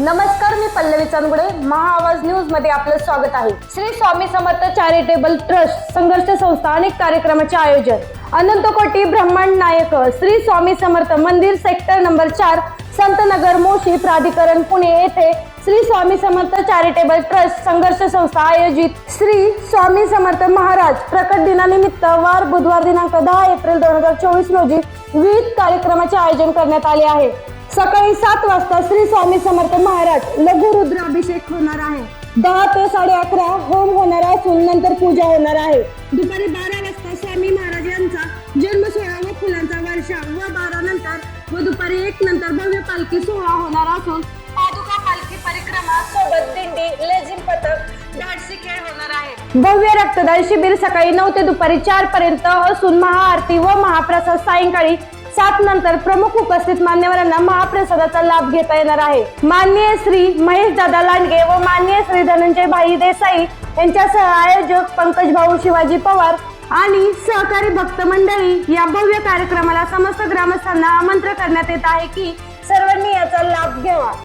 नमस्कार मी पल्लवी चंदगुडे. महाआवाज न्यूजमध्ये आपलं स्वागत आहे. श्री स्वामी समर्थ चॅरिटेबल ट्रस्ट संघर्ष संस्था अनेक कार्यक्रमाचे आयोजन अनंत कोटी ब्रह्मांड नायक श्री स्वामी समर्थ मंदिर सेक्टर नंबर चार संतनगर मोशी प्राधिकरण पुणे येथे श्री स्वामी समर्थ चॅरिटेबल ट्रस्ट संघर्ष संस्था आयोजित श्री स्वामी समर्थ महाराज प्रकट दिनानिमित्त वार बुधवार दिनांक दहा एप्रिल दोन हजार चोवीस रोजी विविध कार्यक्रमाचे आयोजन करण्यात आले आहे. सकाळी सात वाजता श्री स्वामी समर्थ महाराज लघु रुद्राभिषेक होणार आहे. दहा ते साडे अकरा होम होणार असून नंतर पूजा होणार आहे. दुपारी बारा वाजता स्वामी महाराज यांचा जन्म सोहळा व फुलांचा वर्षा व बारा नंतर व दुपारी एक नंतर भव्य पालखी सोहळा होणार असून पादुका पालखी परिक्रमा सोबत दिंडी लेझिम पथक धाडसी खेळ होणार आहे. भव्य रक्तदान शिबिर सकाळी नऊ ते दुपारी चार पर्यंत असून महाआरती व महाप्रसाद सायंकाळी सात नंतर प्रमुख उपस्थित मान्यवरांना महाप्रसादाचा लाभ घेता येणार आहे. माननीय श्री महेश दादा लांडगे व माननीय श्री धनंजय भाई देसाई यांच्यासह आयोजक पंकज भाऊ शिवाजी पवार आणि सहकारी भक्त मंडळी या भव्य कार्यक्रमाला समस्त ग्रामस्थांना आमंत्रण करण्यात येत आहे की सर्वांनी याचा लाभ घ्यावा.